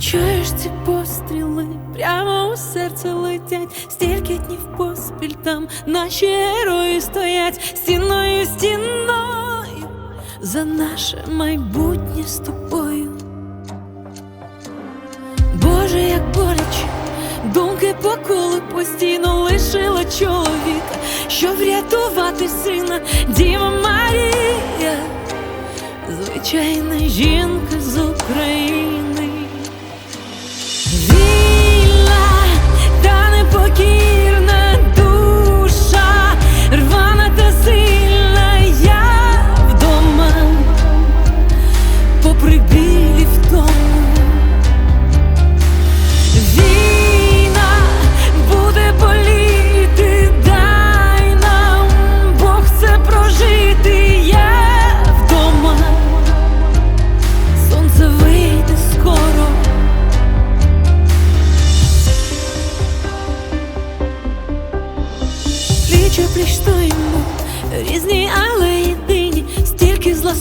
чуєш ці постріли, прямо у серце летять, стільки днів поспіль там наші герої стоять. Стіною, стіною. За наше майбутнє з тобою. Боже, як боляче, думки по колу постійно лишила чоловіка, щоб врятувати сина, Діва Марія, звичайна жінка попри білі втому. Війна буде боліти, дай нам Бог це прожити, я вдома, сонце вийде скоро. Пліч о пліч різні, але єдині, стільки зла